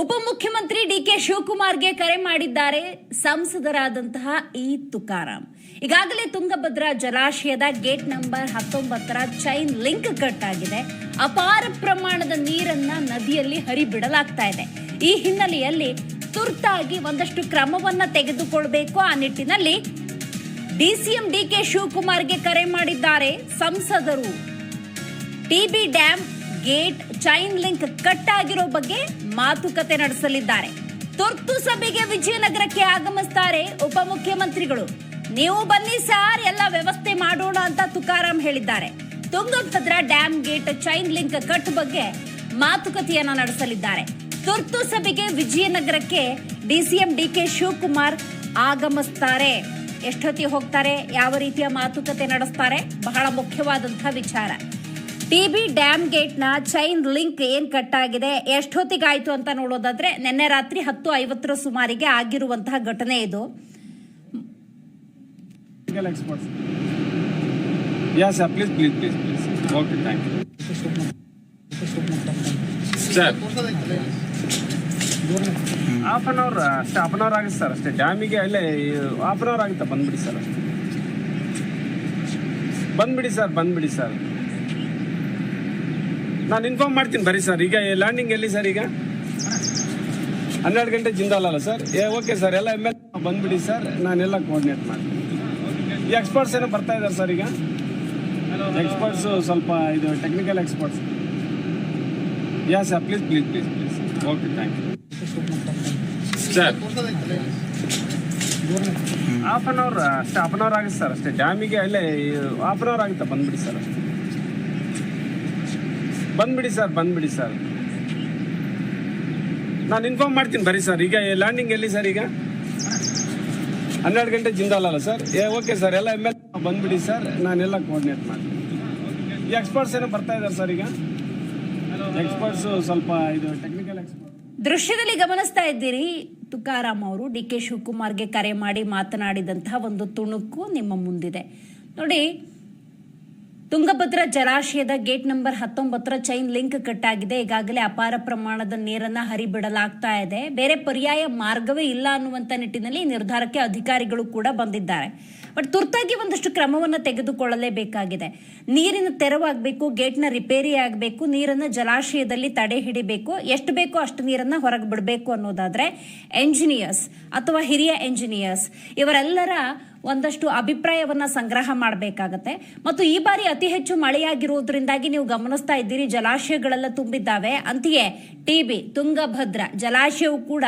ಉಪಮುಖ್ಯಮಂತ್ರಿ D K ಶಿವಕುಮಾರ್ಗೆ ಕರೆ ಮಾಡಿದ್ದಾರೆ ಸಂಸದರಾದಂತಹ ಈ ತುಕಾರಾಂ ಈಗಾಗಲೇ ತುಂಗಭದ್ರಾ ಜಲಾಶಯದ ಗೇಟ್ ನಂಬರ್ ಹತ್ತೊಂಬತ್ತರ ಚೈನ್ ಲಿಂಕ್ ಕಟ್ ಆಗಿದೆ ಅಪಾರ ಪ್ರಮಾಣದ ನೀರನ್ನ ನದಿಯಲ್ಲಿ ಹರಿಬಿಡಲಾಗ್ತಾ ಇದೆ. ಈ ಹಿನ್ನೆಲೆಯಲ್ಲಿ ತುರ್ತಾಗಿ ಒಂದಷ್ಟು ಕ್ರಮವನ್ನ ತೆಗೆದುಕೊಳ್ಬೇಕು ಆ ನಿಟ್ಟಿನಲ್ಲಿ ಡಿಸಿಎಂ ಡಿ ಕೆ ಶಿವಕುಮಾರ್ಗೆ ಕರೆ ಮಾಡಿದ್ದಾರೆ ಸಂಸದರು. TB dam gate chain link cut ಆಗಿರೋ ಬಗ್ಗೆ ಮಾತುಕತೆ ನಡೆಸಲಿದ್ದಾರೆ. ತುರ್ತು ಸಭೆಗೆ ವಿಜಯನಗರಕ್ಕೆ ಆಗಮಿಸ್ತಾರೆ ಉಪಮುಖ್ಯಮಂತ್ರಿಗಳು. ನೀವು ಬನ್ನಿ ಸಾರ್, ಎಲ್ಲ ವ್ಯವಸ್ಥೆ ಮಾಡೋಣ ಅಂತ ತುಕಾರಾಂ ಹೇಳಿದ್ದಾರೆ. Tungabhadra dam gate chain link cut ಬಗ್ಗೆ ಮಾತುಕತೆಯನ್ನ ನಡೆಸಲಿದ್ದಾರೆ. ತುರ್ತು ಸಭೆಗೆ ವಿಜಯನಗರಕ್ಕೆ ಡಿಸಿಎಂ ಡಿ ಕೆ ಶಿವಕುಮಾರ್ ಆಗಮಿಸ್ತಾರೆ. ಎಷ್ಟೊತ್ತಿಗೆ ಹೋಗ್ತಾರೆ, ಯಾವ ರೀತಿಯ ಮಾತುಕತೆ ನಡೆಸ್ತಾರೆ, ಬಹಳ ಮುಖ್ಯವಾದಂತಹ ವಿಚಾರ. ಟಿಬಿ ಡ್ಯಾಮ್ ಗೇಟ್ನ ಚೈನ್ ಲಿಂಕ್ ಏನ್ ಕಟ್ ಆಗಿದೆ ಎಷ್ಟೊತ್ತಿಗಾಯ್ತು ಅಂತ ನೋಡೋದಾದ್ರೆ ನಿನ್ನೆ ರಾತ್ರಿ ಹತ್ತು ಐವತ್ತರ ಸುಮಾರಿಗೆ ಆಗಿರುವಂತಹ ಘಟನೆ ಇದು. ಹಾಫ್ ಅನ್ ಅವರ್ ಅಷ್ಟೇ ಹಾಫ್ ಅನ್ ಅವರ್ ಆಗುತ್ತೆ ಸರ್ ಅಷ್ಟೇ. ಡ್ಯಾಮಿಗೆ ಅಲ್ಲೇ ಹಾಫ್ ಅನ್ ಅವರ್ ಆಗುತ್ತೆ? ಬಂದ್ಬಿಡಿ ಸರ್ ಬಂದ್ಬಿಡಿ ಸರ್ ಬಂದ್ಬಿಡಿ ಸರ್ ನಾನು ಇನ್ಫಾರ್ಮ್ ಮಾಡ್ತೀನಿ ಬರೀ ಸರ್ ಈಗ ಲ್ಯಾಂಡಿಂಗ್ ಎಲ್ಲಿ ಸರ್ ಈಗ? ಹನ್ನೆರಡು ಗಂಟೆ ಜಿಂದಾಲ್ ಅಲ್ಲ ಸರ್ ಏ ಓಕೆ ಸರ್ ಎಲ್ಲ ಎಂ ಎಲ್ ಬಂದ್ಬಿಡಿ ಸರ್ ನಾನೆಲ್ಲ ಕೋಆರ್ಡಿನೇಟ್ ಮಾಡ್ತೀನಿ. ಈ ಎಕ್ಸ್ಪರ್ಟ್ಸ್ ಏನೋ ಬರ್ತಾ ಇದ್ದಾರೆ ಸರ್ ಈಗ? ಎಕ್ಸ್ಪರ್ಟ್ಸು ಸ್ವಲ್ಪ ಇದು technical experts yeah sir please please please please okay thank you sir half an hour ಅಷ್ಟೇ ಹಾಫ್ ಅನ್ ಅವರ್ ಆಗುತ್ತೆ ಸರ್ ಅಷ್ಟೇ. ಡ್ಯಾಮಿಗೆ ಅಲ್ಲೇ ಹಾಫ್ ಅನ್ ಅವರ್ ಆಗುತ್ತೆ, ಬಂದ್ಬಿಡಿ ಸರ್ ಅಷ್ಟೇ ಬಂದ್ಬಿಡಿ ಸರ್ ಬಂದ್ಬಿಡಿ ಸರ್. ನಾನು ಇನ್ಫಾರ್ಮ್ ಮಾಡ್ತೀನಿ ಬರೀ ಸರ್. ಈಗ ಲ್ಯಾಂಡಿಂಗ್ ಎಲ್ಲಿ ಸರ್ ಈಗ? ಹನ್ನೆರಡು ಗಂಟೆ ಜಿಂದಾಲ್ ಅಲ್ಲ ಸರ್? ಏ ಓಕೆ ಸರ್, ಎಲ್ಲ ಎಂ ಎಲ್ ಬಂದ್ಬಿಡಿ ಸರ್. ನಾನೆಲ್ಲ ಕೋಆರ್ಡಿನೇಟ್ ಮಾಡ್ತೀನಿ. ಎಕ್ಸ್ಪರ್ಟ್ಸ್ ಏನೋ ಬರ್ತಾ ಇದ್ದಾರೆ ಸರ್ ಈಗ? ಎಕ್ಸ್ಪರ್ಟ್ಸ್ ಸ್ವಲ್ಪ ಇದು ಟೆಕ್ನಿಕಲ್ ಎಕ್ಸ್ಪರ್ಟ್ ದೃಶ್ಯದಲ್ಲಿ ಗಮನಿಸ್ತಾ ಇದ್ದೀರಿ, ತುಕಾರಾಮ್ ಅವರು ಡಿ ಕೆ ಶಿವಕುಮಾರ್ಗೆ ಕರೆ ಮಾಡಿ ಮಾತನಾಡಿದಂತಹ ಒಂದು ತುಣುಕು ನಿಮ್ಮ ಮುಂದಿದೆ. ನೋಡಿ ತುಂಗಭದ್ರಾ ಜಲಾಶಯದ ಗೇಟ್ ನಂಬರ್ ಹತ್ತೊಂಬತ್ತರ ಚೈನ್ ಲಿಂಕ್ ಕಟ್ ಆಗಿದೆ ಈಗಾಗಲೇ ಅಪಾರ ಪ್ರಮಾಣದ ನೀರನ್ನ ಹರಿಬಿಡಲಾಗ್ತಾ ಇದೆ. ಬೇರೆ ಪರ್ಯಾಯ ಮಾರ್ಗವೇ ಇಲ್ಲ ಅನ್ನುವಂತ ನಿಟ್ಟಿನಲ್ಲಿ ನಿರ್ಧಾರಕ್ಕೆ ಅಧಿಕಾರಿಗಳು ಕೂಡ ಬಂದಿದ್ದಾರೆ. ಬಟ್ ತುರ್ತಾಗಿ ಒಂದಷ್ಟು ಕ್ರಮವನ್ನು ತೆಗೆದುಕೊಳ್ಳಲೇಬೇಕಾಗಿದೆ. ನೀರಿನ ತೆರವಾಗಬೇಕು, ಗೇಟ್ನ ರಿಪೇರಿ ಆಗಬೇಕು, ನೀರನ್ನು ಜಲಾಶಯದಲ್ಲಿ ತಡೆ ಹಿಡಿಬೇಕು, ಎಷ್ಟು ಬೇಕೋ ಅಷ್ಟು ನೀರನ್ನು ಹೊರಗೆ ಬಿಡಬೇಕು ಅನ್ನೋದಾದ್ರೆ ಎಂಜಿನಿಯರ್ಸ್ ಅಥವಾ ಹಿರಿಯ ಎಂಜಿನಿಯರ್ಸ್ ಇವರೆಲ್ಲರ ಒಂದಷ್ಟು ಅಭಿಪ್ರಾಯವನ್ನ ಸಂಗ್ರಹ ಮಾಡಬೇಕಾಗತ್ತೆ. ಮತ್ತು ಈ ಬಾರಿ ಅತಿ ಹೆಚ್ಚು ಮಳೆಯಾಗಿರುವುದರಿಂದಾಗಿ ನೀವು ಗಮನಿಸ್ತಾ ಇದ್ದೀರಿ, ಜಲಾಶಯಗಳೆಲ್ಲ ತುಂಬಿದ್ದಾವೆ. ಅಂತೆಯೇ ಟಿಬಿ ತುಂಗಭದ್ರ, ಜಲಾಶಯವು ಕೂಡ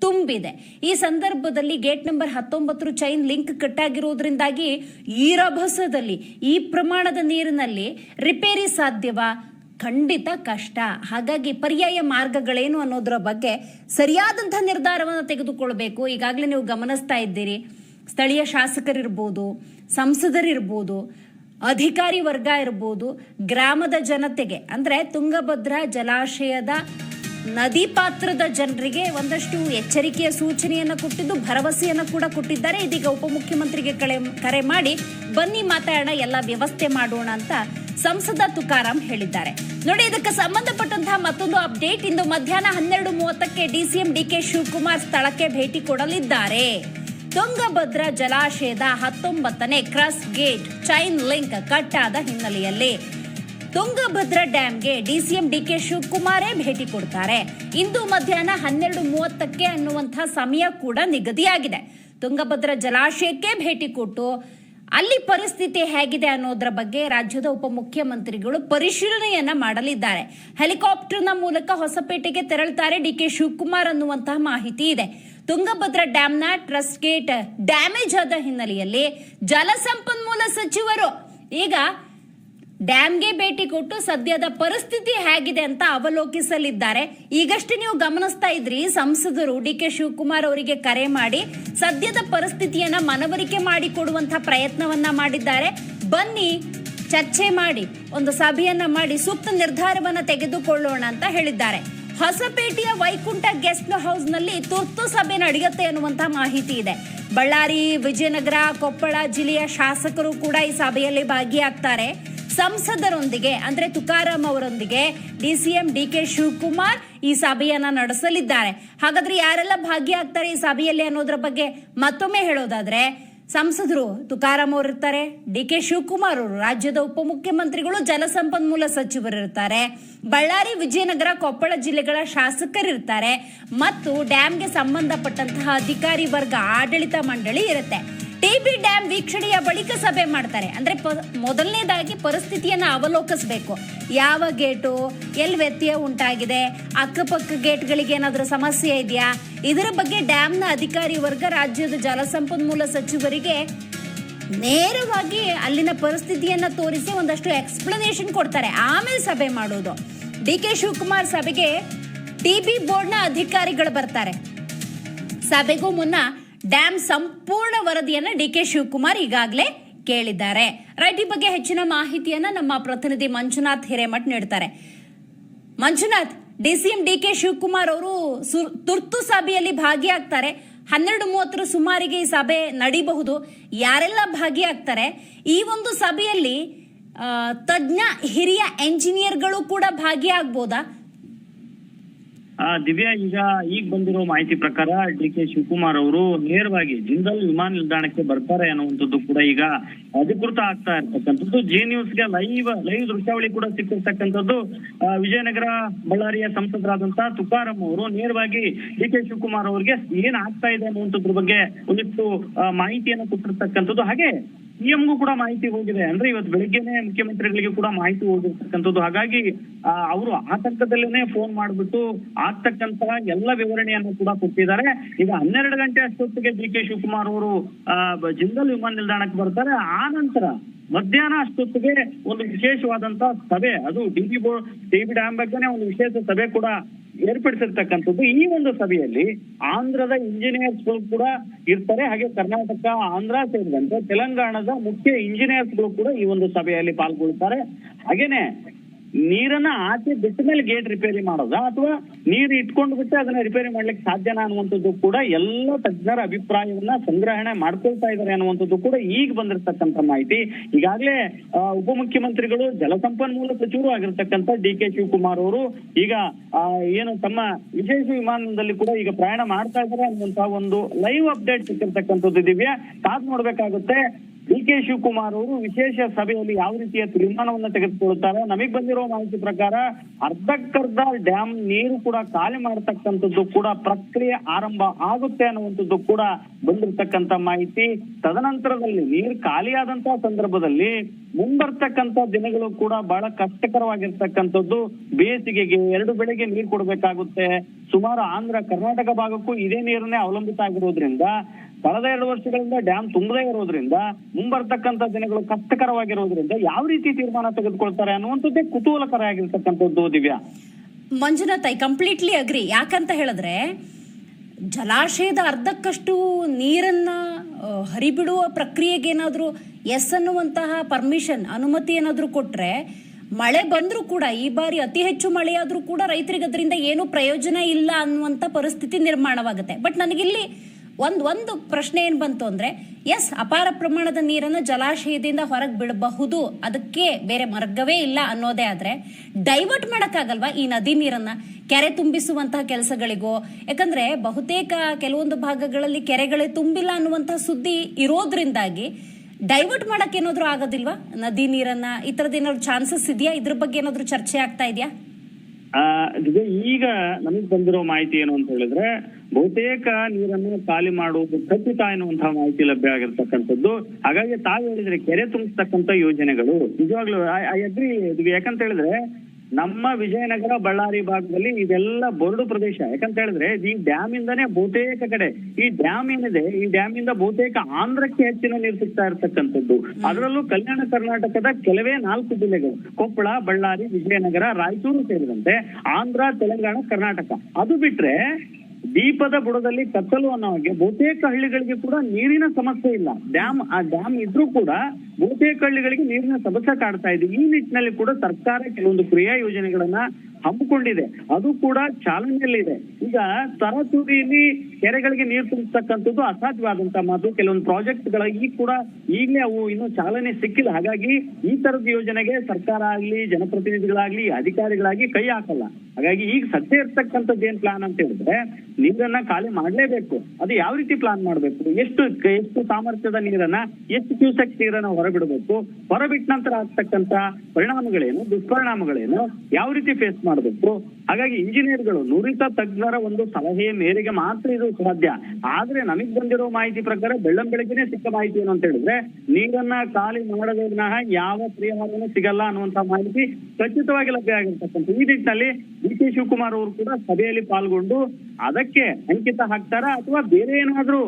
ತುಂಬಿದೆ. ಈ ಸಂದರ್ಭದಲ್ಲಿ ಗೇಟ್ ನಂಬರ್ ಹತ್ತೊಂಬತ್ತರ ಚೈನ್ ಲಿಂಕ್ ಕಟ್ಟಾಗಿರೋದ್ರಿಂದಾಗಿ ಈ ರಭಸದಲ್ಲಿ ಈ ಪ್ರಮಾಣದ ನೀರಿನಲ್ಲಿ ರಿಪೇರಿ ಸಾಧ್ಯವಾ, ಖಂಡಿತ ಕಷ್ಟ. ಹಾಗಾಗಿ ಪರ್ಯಾಯ ಮಾರ್ಗಗಳೇನು ಅನ್ನೋದರ ಬಗ್ಗೆ ಸರಿಯಾದಂತಹ ನಿರ್ಧಾರವನ್ನು ತೆಗೆದುಕೊಳ್ಬೇಕು. ಈಗಾಗಲೇ ನೀವು ಗಮನಿಸ್ತಾ ಇದ್ದೀರಿ. ಸ್ಥಳೀಯ ಶಾಸಕರಿರ್ಬೋದು, ಸಂಸದರಿರ್ಬೋದು, ಅಧಿಕಾರಿ ವರ್ಗ ಇರ್ಬೋದು, ಗ್ರಾಮದ ಜನತೆಗೆ, ಅಂದರೆ ತುಂಗಭದ್ರಾ ಜಲಾಶಯದ ನದಿ ಪಾತ್ರದ ಜನರಿಗೆ ಒಂದಷ್ಟು ಎಚ್ಚರಿಕೆಯ ಸೂಚನೆಯನ್ನು ಕೊಟ್ಟಿದ್ದು, ಭರವಸೆಯನ್ನು ಕೂಡ ಕೊಟ್ಟಿದ್ದಾರೆ. ಇದೀಗ ಉಪಮುಖ್ಯಮಂತ್ರಿಗೆ ಕಳೆ, ಕರೆ ಮಾಡಿ ಬನ್ನಿ ಮಾತಾಡೋಣ, ಎಲ್ಲ ವ್ಯವಸ್ಥೆ ಮಾಡೋಣ ಅಂತ ಸಂಸದ ತುಕಾರಾಂ ಹೇಳಿದ್ದಾರೆ. ನೋಡಿ, ಇದಕ್ಕೆ ಸಂಬಂಧಪಟ್ಟಂತಹ ಮತ್ತೊಂದು ಅಪ್ಡೇಟ್, ಇಂದು ಮಧ್ಯಾಹ್ನ ಹನ್ನೆರಡು ಮೂವತ್ತಕ್ಕೆ ಡಿಸಿಎಂ ಡಿಕೆ ಶಿವಕುಮಾರ್ ಸ್ಥಳಕ್ಕೆ ಭೇಟಿ ಕೊಡಲಿದ್ದಾರೆ. ತುಂಗಭದ್ರಾ ಜಲಾಶಯದ ಹತ್ತೊಂಬತ್ತನೇ ಕ್ರಸ್ ಗೇಟ್ ಚೈನ್ ಲಿಂಕ್ ಕಟ್ಟಾದ ಹಿನ್ನೆಲೆಯಲ್ಲಿ ತುಂಗಭದ್ರಾ ಡ್ಯಾಂಗೆ ಡಿಸಿಎಂ ಡಿಕೆ ಶಿವಕುಮಾರೇ ಭೇಟಿ ಕೊಡ್ತಾರೆ. ಇಂದು ಮಧ್ಯಾಹ್ನ ಹನ್ನೆರಡು ಮೂವತ್ತಕ್ಕೆ ಅನ್ನುವಂತಹ ಸಮಯ ಕೂಡ ನಿಗದಿಯಾಗಿದೆ. ತುಂಗಭದ್ರಾ ಜಲಾಶಯಕ್ಕೆ ಭೇಟಿ ಕೊಟ್ಟು ಅಲ್ಲಿ ಪರಿಸ್ಥಿತಿ ಹೇಗಿದೆ ಅನ್ನೋದರ ಬಗ್ಗೆ ರಾಜ್ಯದ ಉಪಮುಖ್ಯಮಂತ್ರಿಗಳು ಪರಿಶೀಲನೆಯನ್ನ ಮಾಡಲಿದ್ದಾರೆ. ಹೆಲಿಕಾಪ್ಟರ್ನ ಮೂಲಕ ಹೊಸಪೇಟೆಗೆ ತೆರಳುತ್ತಾರೆ ಡಿಕೆ ಶಿವಕುಮಾರ್ ಅನ್ನುವಂತಹ ಮಾಹಿತಿ ಇದೆ. ತುಂಗಭದ್ರಾ ಡ್ಯಾಂನ ಟ್ರಸ್ಟ್ ಗೇಟ್ ಡ್ಯಾಮೇಜ್ ಆದ ಹಿನ್ನೆಲೆಯಲ್ಲಿ ಜಲಸಂಪನ್ಮೂಲ ಸಚಿವರು ಈಗ ಡ್ಯಾಮ್ಗೆ ಭೇಟಿ ಕೊಟ್ಟು ಸದ್ಯದ ಪರಿಸ್ಥಿತಿ ಹೇಗಿದೆ ಅಂತ ಅವಲೋಕಿಸಲಿದ್ದಾರೆ. ಈಗಷ್ಟೇ ನೀವು ಗಮನಿಸ್ತಾ ಇದ್ರಿ, ಸಂಸದರು ಡಿ ಕೆ ಶಿವಕುಮಾರ್ ಅವರಿಗೆ ಕರೆ ಮಾಡಿ ಸದ್ಯದ ಪರಿಸ್ಥಿತಿಯನ್ನ ಮನವರಿಕೆ ಮಾಡಿಕೊಡುವಂತಹ ಪ್ರಯತ್ನವನ್ನ ಮಾಡಿದ್ದಾರೆ. ಬನ್ನಿ, ಚರ್ಚೆ ಮಾಡಿ, ಒಂದು ಸಭೆಯನ್ನ ಮಾಡಿ ಸೂಕ್ತ ನಿರ್ಧಾರವನ್ನ ತೆಗೆದುಕೊಳ್ಳೋಣ ಅಂತ ಹೇಳಿದ್ದಾರೆ. ಹೊಸಪೇಟೆಯ ವೈಕುಂಠ ಗೆಸ್ಟ್ ಹೌಸ್ನಲ್ಲಿ ತುರ್ತು ಸಭೆ ನಡೆಯುತ್ತೆ ಅನ್ನುವಂತ ಮಾಹಿತಿ ಇದೆ. ಬಳ್ಳಾರಿ, ವಿಜಯನಗರ, ಕೊಪ್ಪಳ ಜಿಲ್ಲೆಯ ಶಾಸಕರು ಕೂಡ ಈ ಸಭೆಯಲ್ಲಿ ಭಾಗಿಯಾಗ್ತಾರೆ. ಸಂಸದರೊಂದಿಗೆ, ಅಂದ್ರೆ ತುಕಾರಾಮ್ ಅವರೊಂದಿಗೆ ಡಿಸಿಎಂ ಡಿ ಕೆ ಶಿವಕುಮಾರ್ ಈ ಸಭೆಯನ್ನ ನಡೆಸಲಿದ್ದಾರೆ. ಹಾಗಾದ್ರೆ ಯಾರೆಲ್ಲ ಭಾಗಿಯಾಗ್ತಾರೆ ಈ ಸಭೆಯಲ್ಲಿ ಅನ್ನೋದ್ರ ಬಗ್ಗೆ ಮತ್ತೊಮ್ಮೆ ಹೇಳೋದಾದ್ರೆ ಸಂಸದರು ತುಕಾರಾಮ್ ಅವರು ಇರ್ತಾರೆ, ಡಿ ಕೆ ಶಿವಕುಮಾರ್ ಅವರು, ರಾಜ್ಯದ ಉಪಮುಖ್ಯಮಂತ್ರಿಗಳು ಜಲಸಂಪನ್ಮೂಲ ಸಚಿವರು ಇರ್ತಾರೆ, ಬಳ್ಳಾರಿ, ವಿಜಯನಗರ, ಕೊಪ್ಪಳ ಜಿಲ್ಲೆಗಳ ಶಾಸಕರಿರ್ತಾರೆ ಮತ್ತು ಡ್ಯಾಮ್ಗೆ ಸಂಬಂಧಪಟ್ಟಂತಹ ಅಧಿಕಾರಿ ವರ್ಗ ಆಡಳಿತ ಮಂಡಳಿ ಇರುತ್ತೆ. ಟಿಬಿ ಡ್ಯಾಮ್ ವೀಕ್ಷಣೆಯ ಬಳಿಕ ಸಭೆ ಮಾಡ್ತಾರೆ. ಅಂದ್ರೆ ಪ- ಮೊದಲನೇದಾಗಿ ಪರಿಸ್ಥಿತಿಯನ್ನ ಅವಲೋಕಿಸಬೇಕು. ಯಾವ ಗೇಟು, ಎಲ್ಲಿ ವ್ಯತ್ಯಯ ಉಂಟಾಗಿದೆ, ಅಕ್ಕಪಕ್ಕ ಗೇಟ್ಗಳಿಗೆ ಏನಾದರೂ ಸಮಸ್ಯೆ ಇದೆಯಾ? ಇದರ ಬಗ್ಗೆ ಡ್ಯಾಮ್ನ ಅಧಿಕಾರಿ ವರ್ಗ ರಾಜ್ಯದ ಜಲಸಂಪನ್ಮೂಲ ಸಚಿವರಿಗೆ ನೇರವಾಗಿ ಅಲ್ಲಿನ ಪರಿಸ್ಥಿತಿಯನ್ನ ತೋರಿಸಿ ಒಂದಷ್ಟು ಎಕ್ಸ್ಪ್ಲನೇಷನ್ ಕೊಡ್ತಾರೆ. ಆಮೇಲೆ ಸಭೆ ಮಾಡೋದು. ಡಿ ಕೆ ಶಿವಕುಮಾರ್ ಸಭೆಗೆ ಟಿಬಿ ಬೋರ್ಡ್ನ ಅಧಿಕಾರಿಗಳು ಬರ್ತಾರೆ. ಸಭೆಗೂ ಮುನ್ನ ಡ್ಯಾಂ ಸಂಪೂರ್ಣ ವರದಿಯನ್ನ ಡಿ ಕೆ ಶಿವಕುಮಾರ್ ಈಗಾಗಲೇ ಕೇಳಿದ್ದಾರೆ. ರೈಟ್, ಈ ಬಗ್ಗೆ ಹೆಚ್ಚಿನ ಮಾಹಿತಿಯನ್ನ ನಮ್ಮ ಪ್ರತಿನಿಧಿ ಮಂಜುನಾಥ್ ಹಿರೇಮಠ್ ನೀಡ್ತಾರೆ. Manjunath DCM D K Shivakumar ಅವರು ಸು- ತುರ್ತು ಸಭೆಯಲ್ಲಿ ಭಾಗಿಯಾಗ್ತಾರೆ. ಹನ್ನೆರಡು ಮೂವತ್ತರ ಸುಮಾರಿಗೆ ಈ ಸಭೆ ನಡೀಬಹುದು. ಯಾರೆಲ್ಲ ಭಾಗಿಯಾಗ್ತಾರೆ? ಈ ಒಂದು ಸಭೆಯಲ್ಲಿ ತಜ್ಞ ಹಿರಿಯ ಎಂಜಿನಿಯರ್ಗಳು ಕೂಡ ಭಾಗಿಯಾಗ್ಬೋದಾ? ದಿವ್ಯಾ, ಈಗ ಈಗ ಬಂದಿರೋ ಮಾಹಿತಿ ಪ್ರಕಾರ ಡಿ ಕೆ ಶಿವಕುಮಾರ್ ಅವರು ನೇರವಾಗಿ ಜಿಂದಲ್ ವಿಮಾನ ನಿಲ್ದಾಣಕ್ಕೆ ಬರ್ತಾರೆ ಅನ್ನುವಂಥದ್ದು ಕೂಡ ಈಗ ಅಧಿಕೃತ ಆಗ್ತಾ ಇರ್ತಕ್ಕಂಥದ್ದು. ಜಿ ನ್ಯೂಸ್ಗೆ ಲೈವ್ ಲೈವ್ ದೃಶ್ಯಾವಳಿ ಕೂಡ ಸಿಕ್ಕಿರ್ತಕ್ಕಂಥದ್ದು. ವಿಜಯನಗರ ಬಳ್ಳಾರಿಯ ಸಂಸದರಾದಂತಹ ತುಕಾರಂ ಅವರು ನೇರವಾಗಿ ಡಿ ಕೆ ಶಿವಕುಮಾರ್ ಅವರಿಗೆ ಏನ್ ಆಗ್ತಾ ಇದೆ ಅನ್ನುವಂಥದ್ರ ಬಗ್ಗೆ ಒಂದಿಷ್ಟು ಮಾಹಿತಿಯನ್ನು ಕೊಟ್ಟಿರ್ತಕ್ಕಂಥದ್ದು. ಹಾಗೆ ಸಿಎಂಗೂ ಕೂಡ ಮಾಹಿತಿ ಹೋಗಿದೆ. ಅಂದ್ರೆ ಇವತ್ತು ಬೆಳಿಗ್ಗೆನೆ ಮುಖ್ಯಮಂತ್ರಿಗಳಿಗೆ ಕೂಡ ಮಾಹಿತಿ ಹೋಗಿರ್ತಕ್ಕಂಥದ್ದು. ಹಾಗಾಗಿ ಅವರು ಆತಂಕದಲ್ಲೇನೆ ಫೋನ್ ಮಾಡ್ಬಿಟ್ಟು ಆಗ್ತಕ್ಕಂತಹ ಎಲ್ಲ ವಿವರಣೆಯನ್ನು ಕೂಡ ಕೊಟ್ಟಿದ್ದಾರೆ. ಈಗ ಹನ್ನೆರಡು ಗಂಟೆ ಅಷ್ಟೊತ್ತಿಗೆ ಡಿ ಕೆ ಶಿವಕುಮಾರ್ ಅವರು ಜಿಂದಾಲ್ ವಿಮಾನ ನಿಲ್ದಾಣಕ್ಕೆ ಬರ್ತಾರೆ. ಆ ನಂತರ ಮಧ್ಯಾಹ್ನ ಅಷ್ಟೊತ್ತಿಗೆ ಒಂದು ವಿಶೇಷವಾದಂತಹ ಸಭೆ, ಅದು ಡಿಬಿ ಬೋರ್ಡ್ ಡಿಬಿ ಡ್ಯಾಮ್ ಬಗ್ಗೆನೇ ಒಂದು ವಿಶೇಷ ಸಭೆ ಕೂಡ ಏರ್ಪಡಿಸಿರ್ತಕ್ಕಂಥದ್ದು. ಈ ಒಂದು ಸಭೆಯಲ್ಲಿ ಆಂಧ್ರದ ಇಂಜಿನಿಯರ್ಸ್ಗಳು ಕೂಡ ಇರ್ತಾರೆ, ಹಾಗೆ ಕರ್ನಾಟಕ, ಆಂಧ್ರ ಸೇರಿದಂತೆ ತೆಲಂಗಾಣದ ಮುಖ್ಯ ಇಂಜಿನಿಯರ್ಸ್ಗಳು ಕೂಡ ಈ ಒಂದು ಸಭೆಯಲ್ಲಿ ಪಾಲ್ಗೊಳ್ತಾರೆ. ಹಾಗೇನೆ ನೀರನ್ನ ಆಚೆ ಬಿಟ್ಟ ಮೇಲೆ ಗೇಟ್ ರಿಪೇರಿ ಮಾಡೋದಾ? ಅಥವಾ ನೀರು ಇಟ್ಕೊಂಡು ಬಿಟ್ಟು ಅದನ್ನ ರಿಪೇರಿ ಮಾಡ್ಲಿಕ್ಕೆ ಸಾಧ್ಯನಾ ಅನ್ನುವಂಥದ್ದು ಕೂಡ ಎಲ್ಲ ತಜ್ಞರ ಅಭಿಪ್ರಾಯವನ್ನ ಸಂಗ್ರಹಣೆ ಮಾಡ್ಕೊಳ್ತಾ ಇದ್ದಾರೆ ಅನ್ನುವಂಥದ್ದು ಕೂಡ ಈಗ ಬಂದಿರತಕ್ಕಂಥ ಮಾಹಿತಿ. ಈಗಾಗಲೇ ಉಪಮುಖ್ಯಮಂತ್ರಿಗಳು ಜಲಸಂಪನ್ಮೂಲ ಸಚಿವರು ಆಗಿರ್ತಕ್ಕಂಥ ಡಿ ಕೆ ಶಿವಕುಮಾರ್ ಅವರು ಈಗ ಏನು ತಮ್ಮ ವಿಶೇಷ ವಿಮಾನದಲ್ಲಿ ಕೂಡ ಈಗ ಪ್ರಯಾಣ ಮಾಡ್ತಾ ಇದ್ದಾರೆ ಅನ್ನುವಂತಹ ಒಂದು ಲೈವ್ ಅಪ್ಡೇಟ್ ಸಿಕ್ಕಿರ್ತಕ್ಕಂಥದ್ದು ದಿವ್ಯ. ಕಾದ್ ನೋಡ್ಬೇಕಾಗುತ್ತೆ. ಡಿ ಕೆ ಶಿವಕುಮಾರ್ ಅವರು ವಿಶೇಷ ಸಭೆಯಲ್ಲಿ ಯಾವ ರೀತಿಯ ತೀರ್ಮಾನವನ್ನ ತೆಗೆದುಕೊಳ್ಳುತ್ತಾರೆ? ನಮಗ್ ಬಂದಿರೋ ಮಾಹಿತಿ ಪ್ರಕಾರ ಅರ್ಧಕ್ಕರ್ಧ ಡ್ಯಾಮ್ ನೀರು ಕೂಡ ಖಾಲಿ ಮಾಡತಕ್ಕಂಥದ್ದು ಕೂಡ ಪ್ರಕ್ರಿಯೆ ಆರಂಭ ಆಗುತ್ತೆ ಅನ್ನುವಂಥದ್ದು ಕೂಡ ಬಂದಿರತಕ್ಕಂತ ಮಾಹಿತಿ. ತದನಂತರದಲ್ಲಿ ನೀರು ಖಾಲಿಯಾದಂತಹ ಸಂದರ್ಭದಲ್ಲಿ ಮುಂಬರ್ತಕ್ಕಂತ ದಿನಗಳು ಕೂಡ ಬಹಳ ಕಷ್ಟಕರವಾಗಿರ್ತಕ್ಕಂಥದ್ದು. ಬೇಸಿಗೆಗೆ ಎರಡು ಬೆಳೆಗೆ ನೀರು ಕೊಡಬೇಕಾಗುತ್ತೆ. ಸುಮಾರು ಆಂಧ್ರ ಕರ್ನಾಟಕ ಭಾಗಕ್ಕೂ ಇದೇ ನೀರನ್ನೇ ಅವಲಂಬಿತ ಆಗಿರೋದ್ರಿಂದ ಕಳೆದ ಎರಡು ವರ್ಷಗಳಿಂದ ಡ್ಯಾಮ್ ತುಂಬದೇ ಇರೋದ್ರಿಂದ ಮುಂಬರ್ತಕ್ಕಂತ ದಿನಗಳು ಕಷ್ಟಕರವಾಗಿರೋದ್ರಿಂದ ಯಾವ ರೀತಿ ತೀರ್ಮಾನ ತೆಗೆದುಕೊಳ್ತಾರೆ ಅನ್ನುವಂಥದ್ದೇ ಕುತೂಹಲಕರ ಆಗಿರ್ತಕ್ಕಂಥದ್ದು Divya. Manjunath I completely agree ಯಾಕಂತ ಹೇಳಿದ್ರೆ, ಜಲಾಶಯದ ಅರ್ಧಕ್ಕಷ್ಟು ನೀರನ್ನ ಹರಿಬಿಡುವ ಪ್ರಕ್ರಿಯೆಗೆ ಏನಾದರೂ ಎಸ್ ಅನ್ನುವಂತಹ ಪರ್ಮಿಷನ್ ಅನುಮತಿ ಏನಾದರೂ ಕೊಟ್ರೆ, ಮಳೆ ಬಂದರೂ ಕೂಡ, ಈ ಬಾರಿ ಅತಿ ಹೆಚ್ಚು ಮಳೆಯಾದರೂ ಕೂಡ ರೈತರಿಗೆ ಅದರಿಂದ ಏನು ಪ್ರಯೋಜನ ಇಲ್ಲ ಅನ್ನುವಂಥ ಪರಿಸ್ಥಿತಿ ನಿರ್ಮಾಣವಾಗುತ್ತೆ. ಬಟ್ ನನಗಿಲ್ಲಿ ಒಂದು ಒಂದು ಪ್ರಶ್ನೆ ಏನು ಬಂತು ಅಂದ್ರೆ ಎಸ್ ಅಪಾರ ಪ್ರಮಾಣದ ನೀರನ್ನು ಜಲಾಶಯದಿಂದ ಹೊರಗೆ ಬಿಡಬಹುದು. ಅದಕ್ಕೆ ಬೇರೆ ಮಾರ್ಗವೇ ಇಲ್ಲ ಅನ್ನೋದೇ ಆದ್ರೆ ಡೈವರ್ಟ್ ಮಾಡೋಕ್ಕಾಗಲ್ವಾ ಈ ನದಿ ನೀರನ್ನ? ಕೆರೆ ತುಂಬಿಸುವಂತಹ ಕೆಲಸಗಳಿಗೋ, ಯಾಕಂದ್ರೆ ಬಹುತೇಕ ಕೆಲವೊಂದು ಭಾಗಗಳಲ್ಲಿ ಕೆರೆಗಳೇ ತುಂಬಿಲ್ಲ ಅನ್ನುವಂತಹ ಸುದ್ದಿ ಇರೋದ್ರಿಂದಾಗಿ ಡೈವರ್ಟ್ ಮಾಡಕ್ ಏನಾದ್ರು ಆಗೋದಿಲ್ವಾ? ನದಿ ನೀರನ್ನ ಈ ತರದ ಏನಾದ್ರು ಚಾನ್ಸಸ್ ಇದೆಯಾ? ಇದ್ರ ಬಗ್ಗೆ ಏನಾದ್ರು ಚರ್ಚೆ ಆಗ್ತಾ ಇದೆಯಾ? ಈಗ ನಮಗೆ ಬಂದಿರೋ ಮಾಹಿತಿ ಏನು ಅಂತ ಹೇಳಿದ್ರೆ ಬಹುತೇಕ ನೀರನ್ನು ಖಾಲಿ ಮಾಡುವುದು ಖಚಿತ ಎನ್ನುವಂತಹ ಮಾಹಿತಿ ಲಭ್ಯ ಆಗಿರ್ತಕ್ಕಂಥದ್ದು. ಹಾಗಾಗಿ ತಾವು ಹೇಳಿದ್ರೆ ಕೆರೆ ತುಂಬಿಸ್ತಕ್ಕಂಥ ಯೋಜನೆಗಳು ನಿಜವಾಗ್ಲೂ ಐ ಅಗ್ರಿ ಯಾಕಂತ ಹೇಳಿದ್ರೆ ನಮ್ಮ ವಿಜಯನಗರ, ಬಳ್ಳಾರಿ ಭಾಗದಲ್ಲಿ ಇದೆಲ್ಲ ಬರಡು ಪ್ರದೇಶ. ಯಾಕಂತ ಹೇಳಿದ್ರೆ ಈ ಡ್ಯಾಮ್ ಇಂದನೇ ಬಹುತೇಕ ಕಡೆ, ಈ ಡ್ಯಾಮ್ ಏನಿದೆ, ಈ ಡ್ಯಾಮ್ ಇಂದ ಬಹುತೇಕ ಆಂಧ್ರಕ್ಕೆ ಹೆಚ್ಚಿನ ನೀರು ಸಿಗ್ತಾ ಇರ್ತಕ್ಕಂಥದ್ದು. ಅದರಲ್ಲೂ ಕಲ್ಯಾಣ ಕರ್ನಾಟಕದ ಕೆಲವೇ ನಾಲ್ಕು ಜಿಲ್ಲೆಗಳು, ಕೊಪ್ಪಳ, ಬಳ್ಳಾರಿ, ವಿಜಯನಗರ, ರಾಯಚೂರು ಸೇರಿದಂತೆ ಆಂಧ್ರ, ತೆಲಂಗಾಣ, ಕರ್ನಾಟಕ. ಅದು ಬಿಟ್ರೆ ದೀಪದ ಬುಡದಲ್ಲಿ ಕತ್ತಲು ಅನ್ನೋ ಹಾಗೆ ಬಹುತೇಕ ಹಳ್ಳಿಗಳಿಗೆ ಕೂಡ ನೀರಿನ ಸಮಸ್ಯೆ ಇಲ್ಲ. ಡ್ಯಾಮ್, ಆ ಡ್ಯಾಮ್ ಇದ್ರೂ ಕೂಡ ಬಹುತೇಕ ಹಳ್ಳಿಗಳಿಗೆ ನೀರಿನ ಸಮಸ್ಯೆ ಕಾಡ್ತಾ ಇದೆ. ಈ ನಿಟ್ಟಿನಲ್ಲಿ ಕೂಡ ಸರ್ಕಾರ ಕೆಲವೊಂದು ಕ್ರಿಯಾ ಯೋಜನೆಗಳನ್ನ ಹಮ್ಮಿಕೊಂಡಿದೆ. ಅದು ಕೂಡ ಚಾಲನೆಯಲ್ಲಿದೆ. ಈಗ ತರತುರಿಯಲ್ಲಿ ಕೆರೆಗಳಿಗೆ ನೀರು ತುಂಬಿಸ್ತಕ್ಕಂಥದ್ದು ಅಸಾಧ್ಯವಾದಂತ ಮಾತು. ಕೆಲವೊಂದು ಪ್ರಾಜೆಕ್ಟ್ ಈ ಕೂಡ ಈಗಲೇ ಅವು ಇನ್ನೂ ಚಾಲನೆ ಸಿಕ್ಕಿಲ್ಲ. ಹಾಗಾಗಿ ಈ ತರದ ಯೋಜನೆಗೆ ಸರ್ಕಾರ ಆಗ್ಲಿ, ಜನಪ್ರತಿನಿಧಿಗಳಾಗ್ಲಿ, ಅಧಿಕಾರಿಗಳಾಗಿ ಕೈ ಹಾಕಲ್ಲ. ಹಾಗಾಗಿ ಈಗ ಸದ್ಯ ಇರ್ತಕ್ಕಂಥದ್ದು ಏನ್ ಪ್ಲಾನ್ ಅಂತ ಹೇಳಿದ್ರೆ ನೀರನ್ನ ಖಾಲಿ ಮಾಡ್ಲೇಬೇಕು. ಅದು ಯಾವ ರೀತಿ ಪ್ಲಾನ್ ಮಾಡ್ಬೇಕು? ಎಷ್ಟು ಎಷ್ಟು ಸಾಮರ್ಥ್ಯದ ನೀರನ್ನ, ಎಷ್ಟು ಕ್ಯೂಸೆಕ್ ನೀರನ್ನ ಹೊರಬಿಡಬೇಕು? ಹೊರಬಿಟ್ಟ ನಂತರ ಆಗ್ತಕ್ಕಂತ ಪರಿಣಾಮಗಳೇನು, ದುಷ್ಪರಿಣಾಮಗಳೇನು, ಯಾವ ರೀತಿ ಫೇಸ್ ಮಾಡಬೇಕು? ಹಾಗಾಗಿ ಇಂಜಿನಿಯರ್ಗಳು, ನುರಿತ ತಜ್ಞರ ಒಂದು ಸಲಹೆ ಮೇರೆಗೆ ಮಾತ್ರ ಇದು ಸಾಧ್ಯ. ಆದ್ರೆ ನಮಗ್ ಬಂದಿರೋ ಮಾಹಿತಿ ಪ್ರಕಾರ ಬೆಳ್ಳಂ ಬೆಳಗ್ಗೆನೆ ಸಿಕ್ಕ ಮಾಹಿತಿ ಏನು ಅಂತ ಹೇಳಿದ್ರೆ, ನೀರನ್ನ ಖಾಲಿ ಮಾಡದ ಯಾವ ಪರಿಹಾರನೂ ಸಿಗಲ್ಲ ಅನ್ನುವಂತ ಮಾಹಿತಿ ಖಚಿತವಾಗಿ ಲಭ್ಯ ಆಗಿರ್ತಕ್ಕಂಥ ಈ ನಿಟ್ಟಿನಲ್ಲಿ ಡಿ ಕೆ ಶಿವಕುಮಾರ್ ಅವರು ಕೂಡ ಸಭೆಯಲ್ಲಿ ಪಾಲ್ಗೊಂಡು ಅದಕ್ಕೆ ಅಂಕಿತ ಹಾಕ್ತಾರ ಅಥವಾ ಬೇರೆ ಏನಾದ್ರೂ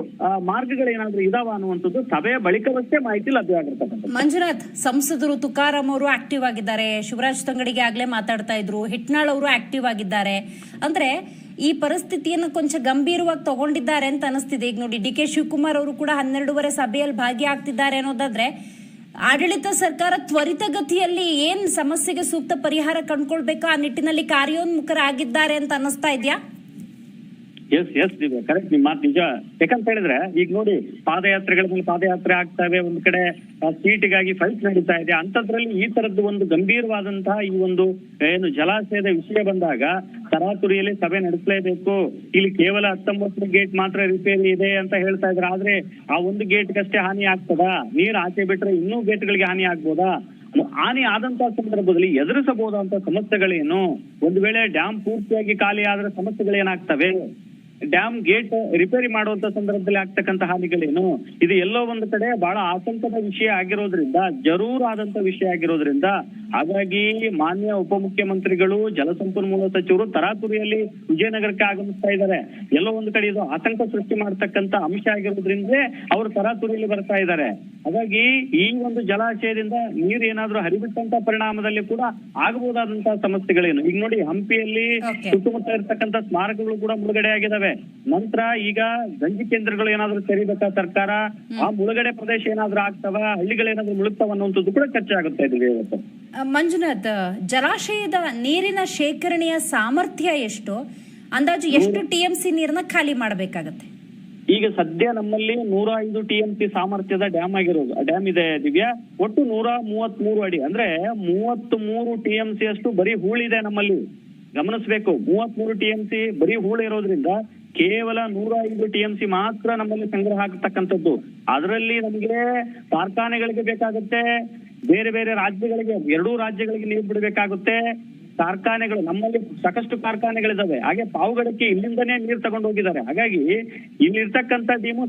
ಮಾರ್ಗಗಳೇನಾದ್ರೂ ಇದಾವ ಅನ್ನುವಂಥದ್ದು ಸಭೆಯ ಬಳಿಕವಷ್ಟೇ ಮಾಹಿತಿ ಲಭ್ಯ ಆಗಿರ್ತಕ್ಕಂಥ ಮಂಜುನಾಥ್, ಸಂಸದರು ತುಕಾರಾಮ್ ಅವರು ಆಕ್ಟಿವ್ ಆಗಿದ್ದಾರೆ. ಶಿವರಾಜ್ ತಂಗಡಿಗೆ ಆಗ್ಲೇ ಮಾತಾಡ್ತಾ ಇದ್ರು. ಹಿಟ್ನಾಳ್ ಅವರು ಆಕ್ಟಿವ್ ಆಗಿದ್ದಾರೆ. ಅಂದ್ರೆ ಈ ಪರಿಸ್ಥಿತಿಯನ್ನು ಕೊಂಚ ಗಂಭೀರವಾಗಿ ತಗೊಂಡಿದ್ದಾರೆ ಅಂತ ಅನಿಸ್ತಿದೆ. ಈಗ ನೋಡಿ, ಡಿ ಕೆ ಶಿವಕುಮಾರ್ ಅವರು ಕೂಡ ಹನ್ನೆರಡೂವರೆ ಸಭೆಯಲ್ಲಿ ಭಾಗಿಯಾಗ್ತಿದ್ದಾರೆ ಅನ್ನೋದಾದ್ರೆ, ಆಡಳಿತ ಸರ್ಕಾರ ತ್ವರಿತಗತಿಯಲ್ಲಿ ಏನ್ ಸಮಸ್ಯೆಗೆ ಸೂಕ್ತ ಪರಿಹಾರ ಕಂಡುಕೊಳ್ಬೇಕು ಆ ನಿಟ್ಟಿನಲ್ಲಿ ಕಾರ್ಯೋನ್ಮುಖರಾಗಿದ್ದಾರೆ ಅಂತ ಅನಿಸ್ತಾ ಇದೆಯಾ? ಎಸ್ ಎಸ್ ಕರೆಕ್ಟ್ ನಿಮ್ ಮಾತು ನಿಜ. ಯಾಕಂತ ಹೇಳಿದ್ರೆ, ಈಗ ನೋಡಿ, ಪಾದಯಾತ್ರೆಗಳ ಮೇಲೆ ಪಾದಯಾತ್ರೆ ಆಗ್ತಾವೆ, ಒಂದ್ ಕಡೆ ಸೀಟಿಗಾಗಿ ಫೈಟ್ ನಡೀತಾ ಇದೆ. ಅಂತದ್ರಲ್ಲಿ ಈ ತರದ್ದು ಒಂದು ಗಂಭೀರವಾದಂತಹ ಈ ಒಂದು, ಏನು, ಜಲಾಶಯದ ವಿಷಯ ಬಂದಾಗ ತರಾತುರಿಯಲ್ಲಿ ಸಭೆ ನಡೆಸಲೇಬೇಕು. ಇಲ್ಲಿ ಕೇವಲ ಹತ್ತೊಂಬತ್ತು ಗೇಟ್ ಮಾತ್ರ ರಿಪೇರಿ ಇದೆ ಅಂತ ಹೇಳ್ತಾ ಇದ್ರೆ, ಆದ್ರೆ ಆ ಒಂದು ಗೇಟ್ಗಷ್ಟೇ ಹಾನಿ ಆಗ್ತದಾ? ನೀರ್ ಆಚೆ ಬಿಟ್ರೆ ಇನ್ನೂ ಗೇಟ್ಗಳಿಗೆ ಹಾನಿ ಆಗ್ಬೋದಾ? ಹಾನಿ ಆದಂತಹ ಸಂದರ್ಭದಲ್ಲಿ ಎದುರಿಸಬಹುದಂತ ಸಮಸ್ಯೆಗಳೇನು? ಒಂದು ವೇಳೆ ಡ್ಯಾಮ್ ಪೂರ್ತಿಯಾಗಿ ಖಾಲಿ ಆದ್ರೆ ಸಮಸ್ಯೆಗಳೇನಾಗ್ತವೆ? ಡ್ಯಾಮ್ ಗೇಟ್ ರಿಪೇರಿ ಮಾಡುವಂತ ಸಂದರ್ಭದಲ್ಲಿ ಆಗ್ತಕ್ಕಂತ ಹಾನಿಗಳೇನು? ಇದು ಎಲ್ಲೋ ಒಂದು ಕಡೆ ಬಹಳ ಆತಂಕದ ವಿಷಯ ಆಗಿರೋದ್ರಿಂದ ಜರೂರಾದಂತ ವಿಷಯ ಆಗಿರೋದ್ರಿಂದ ಹಾಗಾಗಿ ಮಾನ್ಯ ಉಪಮುಖ್ಯಮಂತ್ರಿಗಳು ಜಲಸಂಪನ್ಮೂಲ ಸಚಿವರು ತರಾತುರಿಯಲ್ಲಿ ವಿಜಯನಗರಕ್ಕೆ ಆಗಮಿಸ್ತಾ ಇದ್ದಾರೆ. ಎಲ್ಲೋ ಒಂದು ಕಡೆ ಇದು ಆತಂಕ ಸೃಷ್ಟಿ ಮಾಡ್ತಕ್ಕಂತ ಅಂಶ ಆಗಿರೋದ್ರಿಂದ ಅವರು ತರಾತುರಿಯಲ್ಲಿ ಬರ್ತಾ ಇದ್ದಾರೆ. ಹಾಗಾಗಿ ಈ ಒಂದು ಜಲಾಶಯದಿಂದ ನೀರು ಏನಾದ್ರೂ ಹರಿಬಿಟ್ಟಂತ ಪರಿಣಾಮದಲ್ಲಿ ಕೂಡ ಆಗಬಹುದಾದಂತಹ ಸಮಸ್ಯೆಗಳೇನು? ಈಗ ನೋಡಿ ಹಂಪಿಯಲ್ಲಿ. ಸುತ್ತಮುತ್ತ ಇರ್ತಕ್ಕಂತ ಸ್ಮಾರಕಗಳು ಕೂಡ ಮುಳುಗಡೆ ಆಗಿದಾವೆ ನಂತರ ಈಗ ಗಂಜಿ ಕೇಂದ್ರಗಳು ಏನಾದ್ರೂ ತೆರಿಬೇಕಾ ಸರ್ಕಾರ? ಆ ಮುಳುಗಡೆ ಪ್ರದೇಶ ಏನಾದ್ರೂ ಆಗ್ತಾವ? ಹಳ್ಳಿಗಳೇನಾದ್ರೂ ಮುಳುಗ್ತಾವ ಅನ್ನುವಂಥದ್ದು ಕೂಡ ಚರ್ಚೆ ಆಗುತ್ತೆ ಇದೀವಿ ಇವತ್ತು ಮಂಜುನಾಥ್ ಜಲಾಶಯದ ನೀರಿನ ಶೇಖರಣೆಯ ಸಾಮರ್ಥ್ಯ ಎಷ್ಟು? ಅಂದಾಜು ಎಷ್ಟು ಟಿಎಂಸಿ ನೀರನ್ನ ಖಾಲಿ ಮಾಡಬೇಕಾಗತ್ತೆ? ಈಗ ಸದ್ಯ ನಮ್ಮಲ್ಲಿ ನೂರ ಐದು ಟಿ ಎಂ ಸಿ ಸಾಮರ್ಥ್ಯದ ಡ್ಯಾಮ್ ಆಗಿರೋದು. ಡ್ಯಾಮ್ ಇದೆ ದಿವ್ಯಾ. ಒಟ್ಟು ನೂರ ಮೂವತ್ ಮೂರು ಅಡಿ. ಅಂದ್ರೆ ಮೂವತ್ತ್ ಮೂರು ಟಿ ಎಂ ಸಿ ಅಷ್ಟು ಬರೀ ಹೂಳಿದೆ ನಮ್ಮಲ್ಲಿ. ಗಮನಿಸಬೇಕು. ಮೂವತ್ ಮೂರು ಟಿ ಎಂ ಸಿ ಬರೀ ಹೂಳು ಇರೋದ್ರಿಂದ ಕೇವಲ ನೂರ ಐದು ಟಿ ಎಂ ಸಿ ಮಾತ್ರ ನಮ್ಮಲ್ಲಿ ಸಂಗ್ರಹ ಆಗತಕ್ಕಂಥದ್ದು. ಅದರಲ್ಲಿ ನಮಗೆ ಕಾರ್ಖಾನೆಗಳಿಗೆ ಬೇಕಾಗುತ್ತೆ, ಬೇರೆ ಬೇರೆ ರಾಜ್ಯಗಳಿಗೆ, ಎರಡೂ ರಾಜ್ಯಗಳಿಗೆ ನೀರು ಬಿಡಬೇಕಾಗುತ್ತೆ. ಕಾರ್ಖಾನೆಗಳು, ನಮ್ಮಲ್ಲಿ ಸಾಕಷ್ಟು ಕಾರ್ಖಾನೆಗಳಿದಾವೆ. ಹಾಗೆ ಪಾವುಗಡಕ್ಕೆ ಇಲ್ಲಿಂದನೇ ನೀರು ತಗೊಂಡು ಹೋಗಿದ್ದಾರೆ. ಹಾಗಾಗಿ ಇಲ್ಲಿರ್ತಕ್ಕಂಥ ಡೀಮು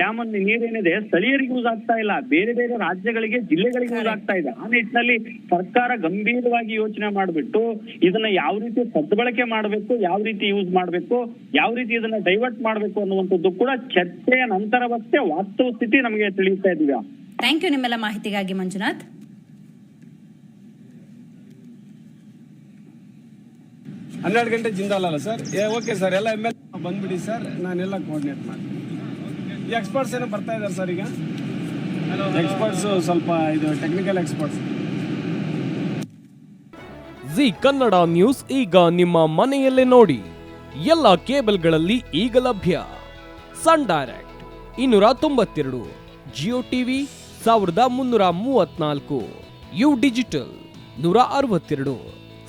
ಡ್ಯಾಮ್ ನೀರೇನಿದೆ, ಸ್ಥಳೀಯರಿಗೆ ಯೂಸ್ ಆಗ್ತಾ ಇಲ್ಲ. ಬೇರೆ ಬೇರೆ ರಾಜ್ಯಗಳಿಗೆ, ಜಿಲ್ಲೆಗಳಿಗೆ ಯೂಸ್ ಆಗ್ತಾ ಇದೆ. ಆ ನಿಟ್ಟಿನಲ್ಲಿ ಸರ್ಕಾರ ಗಂಭೀರವಾಗಿ ಯೋಚನೆ ಮಾಡಿಬಿಟ್ಟು ಇದನ್ನ ಯಾವ ರೀತಿ ಸದ್ಬಳಕೆ ಮಾಡಬೇಕು, ಯಾವ ರೀತಿ ಯೂಸ್ ಮಾಡಬೇಕು, ಯಾವ ರೀತಿ ಇದನ್ನ ಡೈವರ್ಟ್ ಮಾಡಬೇಕು ಅನ್ನುವಂಥದ್ದು ಕೂಡ ಚರ್ಚೆಯ ನಂತರವಷ್ಟೇ ವಾಸ್ತವ ಸ್ಥಿತಿ ನಮಗೆ ತಿಳಿಸ್ತಾ ಇದೀವಿ. ಥ್ಯಾಂಕ್ ಯು ನಿಮ್ಮೆಲ್ಲ ಮಾಹಿತಿಗಾಗಿ ಮಂಜುನಾಥ್. ಹನ್ನೆರಡು ಗಂಟೆ ಜಿಂದಾಲ್ ಅಲ್ಲ ಸರ್? ಏ, ಓಕೆ ಸರ್, ಎಲ್ಲ ಎಂ ಎಲ್ ಬಂದ್ಬಿಡಿ ಸರ್. ನಾನೆಲ್ಲ ಕೋಆರ್ಡಿನೇಟ್ ಮಾಡ್ತೀನಿ. ಈ ಎಕ್ಸ್ಪರ್ಟ್ಸ್ ಏನೋ ಬರ್ತಾ ಇದ್ದಾರೆ ಸರ್ ಈಗ? ಎಕ್ಸ್ಪರ್ಟ್ಸ್ ಸ್ವಲ್ಪ ಇದು technical experts Zee Kannada news ಈಗ ನಿಮ್ಮ ಮನೆಯಲ್ಲೇ ನೋಡಿ. ಎಲ್ಲ ಕೇಬಲ್ಗಳಲ್ಲಿ ಈಗ ಲಭ್ಯ. ಸನ್ ಡೈರೆಕ್ಟ್ ಇನ್ನೂರ ತೊಂಬತ್ತೆರಡು ಜಿಯೋ ಟಿವಿ ಸಾವಿರದ ಮುನ್ನೂರ ಮೂವತ್ನಾಲ್ಕು ಯು ಡಿಜಿಟಲ್ ನೂರ ಅರವತ್ತೆರಡು.